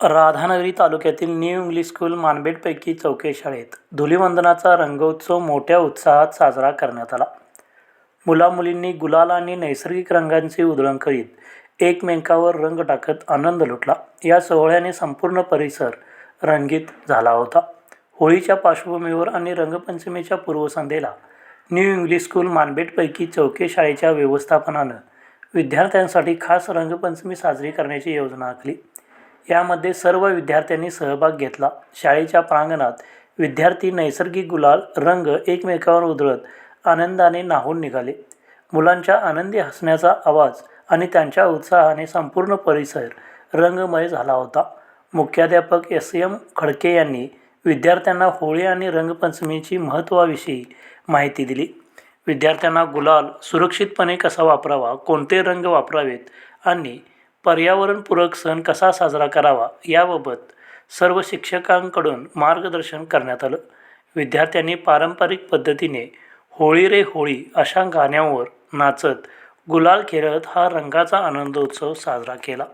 राधानगरी तालुक्यातील new English school मानबेटपैकी चौके शाळेत धुलीवंदनाचा रंगोत्सव मोठ्या उत्साहात साजरा करण्यात आला. मुलामुलींनी गुलाल आणि नैसर्गिक रंगांची उधळण करीत एकमेकावर रंग टाकत आनंद लुटला. या सोहळ्याने संपूर्ण परिसर रंगीत झाला होता. होळीच्या पार्श्वभूमीवर आणि रंगपंचमीच्या पूर्वसंध्येला न्यू इंग्लिश स्कूल मानबेटपैकी चौके शाळेच्या व्यवस्थापनानं विद्यार्थ्यांसाठी खास रंगपंचमी साजरी करण्याची योजना आखली. यामध्ये सर्व विद्यार्थ्यांनी सहभाग घेतला. शाळेच्या प्रांगणात विद्यार्थी नैसर्गिक गुलाल रंग एकमेकांवर उधळत आनंदाने नाहून निघाले. मुलांच्या आनंदी हसण्याचा आवाज आणि त्यांच्या उत्साहाने संपूर्ण परिसर रंगमय झाला होता. मुख्याध्यापक एस. एम. खडके यांनी विद्यार्थ्यांना होळी आणि रंगपंचमीची महत्त्वाविषयी माहिती दिली. विद्यार्थ्यांना गुलाल सुरक्षितपणे कसा वापरावा कोणते रंग वापरावेत आणि पर्यावरणपूरक सण कसा साजरा करावा याबाबत सर्व शिक्षकांकडून मार्गदर्शन करण्यात आलं. विद्यार्थ्यांनी पारंपरिक पद्धतीने होळी रे होळी अशा गाण्यांवर नाचत गुलाल खेळत हा रंगाचा आनंदोत्सव साजरा केला.